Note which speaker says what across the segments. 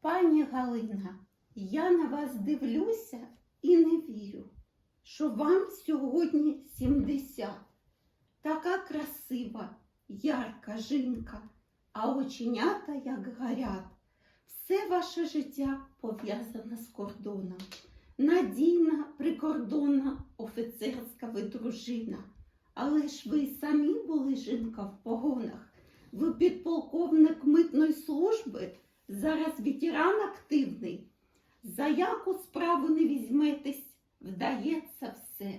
Speaker 1: Пані Галина, я на вас дивлюся і не вірю, що вам сьогодні 70. Така красива, ярка жінка, а оченята як горять. Все ваше життя пов'язане з кордоном. Надійна прикордонна офіцерська ви дружина. Але ж ви самі були жінка в погонах. Ви підполковник зараз ветеран активний. За яку справу не візьметесь, вдається все.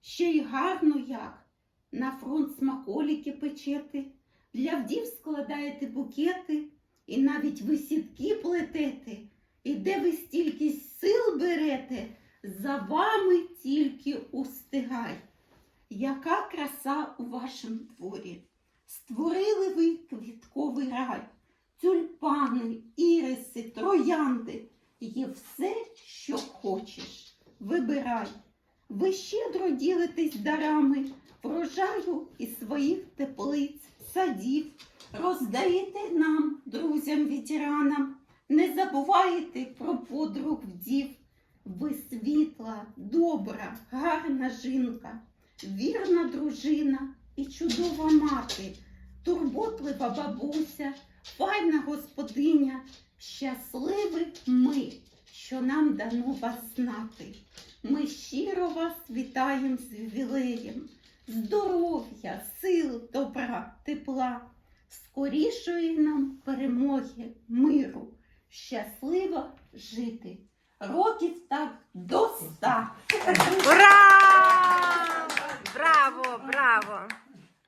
Speaker 1: Ще й гарно як. На фронт смаколіки печете, для вдів складаєте букети, і навіть ви сітки плетете. І де ви стільки сил берете, за вами тільки устигай. Яка краса у вашому дворі! Створили ви квітковий рай, тюльпани, троянди. Є все, що хочеш. Вибирай. Ви щедро ділитесь дарами, врожаю із своїх теплиць, садів, роздаєте нам, друзям, ветеранам, не забуваєте про подруг вдів. Ви світла, добра, гарна жінка, вірна дружина і чудова мати, турботлива бабуся, файна господиня, щасливі ми, що нам дано вас знати. Ми щиро вас вітаємо з ювілеєм, здоров'я, сил, добра, тепла, скорішої нам перемоги, миру, щасливо жити. Років так до ста.
Speaker 2: Ура!